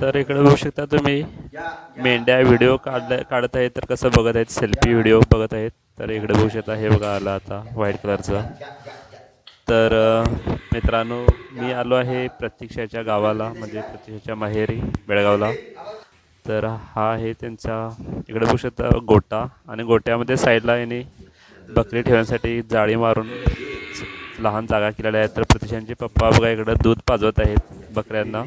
तर इकडे बघू शकता तुम्ही. मेंढ्या व्हिडिओ काढल्या काढत आहेत तर कसं बघत आहेत? सेल्फी व्हिडिओ बघत आहेत. तर इकडे बघू शकता हे बघा आला आता व्हाईट कलरचा. तर मित्रांनो मी आलो आहे प्रतीक्षाच्या गावाला म्हणजे प्रतीक्षाच्या माहेरी बेळगावला. तर हा आहे त्यांचा इकडे बघू शकता गोटा. आणि गोट्यामध्ये साईडला यांनी बकरी ठेवण्यासाठी जाळी मारून लहान जागा केलेल्या आहेत. तर प्रतिशांचे पप्पा बघा इकडं दूध पाजवत आहेत बकऱ्यांना.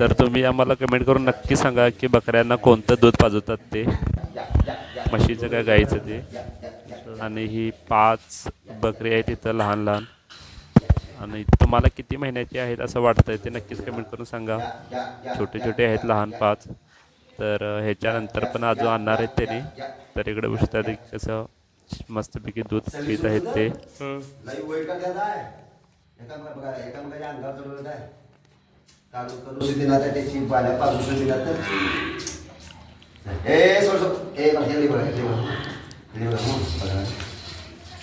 तर तुम्ही आम्हाला कमेंट करून नक्की सांगा की बकऱ्यांना कोणतं दूध पाजवतात ते. म्हशीचं का गाईचं ते. आणि ही पाच बकरी आहेत इथं लहान लहान. आणि तुम्हाला किती महिन्याची आहेत असं वाटतंय ते नक्कीच कमेंट करून सांगा. छोटे छोटे आहेत लहान पाच. तर ह्याच्यानंतर पण अजून आणणार आहेत त्यांनी. तर इकडे बसतात कसं मस्तपैकी दूध पित आहेत ते. चालू करू. दिला तर त्याची पाल्या पाजू दिला तर ए सोड ए बघा हे बघा बघा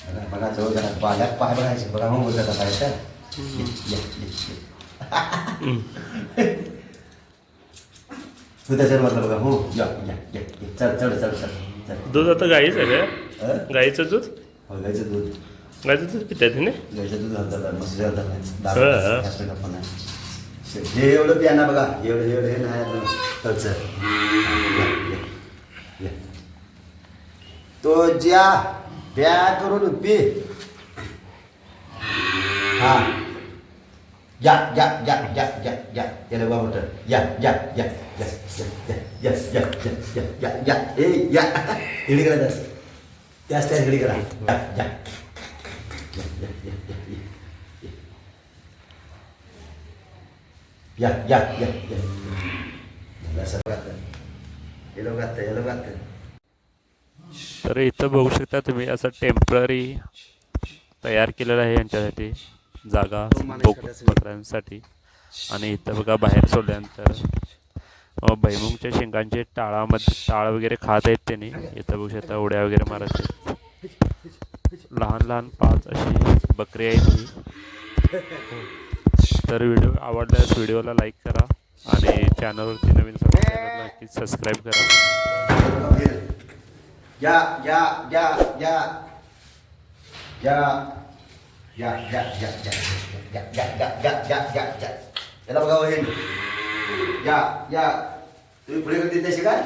बघा बघा जवळ जरा पाल्या पाय बघायचे बघा मग पाहिजे दुधाच्या बघा हो या या या चल चढ चढ दूध आता गाईच आहे का? गाईचं दूध? हो गाईचं दूध. गाईचं दूध पिता तिने गाईचं दूध मस्त हे एवढं प्याना बघा एवढं एवढं हे नाही तो ज्या प्या करून पी हा या या या या या या त्याला बाबा मोठं या या या या या या या या या ए या इकडे करा त्यास त्याच त्याच इकडे करा या या या या या या या या या या या असं घातलं येलो घातलं येलो घातलं तर इथं बघू शकता तुम्ही असं टेंपररी तयार केलेलं आहे यांच्यासाठी जागा बोक बकऱ्यांसाठी आणि इथं बघा बाहेर सोडल्यानंतर भैमुंगच्या शेंगांचे टाळामध्ये टाळ वगैरे खात आहेत त्यांनी. इथं बघू शकता उड्या वगैरे मारत आहेत. लहान लहान पाच अशी बकरी आहेत ही. तर व्हिडिओ आवडल्यास व्हिडिओला लाईक करा आणि चॅनलवरती नवीन चॅनलला नक्की सबस्क्राईब करा या या या या या या या या या या या या या या या या याला बघा हो हे या या तुम्ही पुढे तशी काय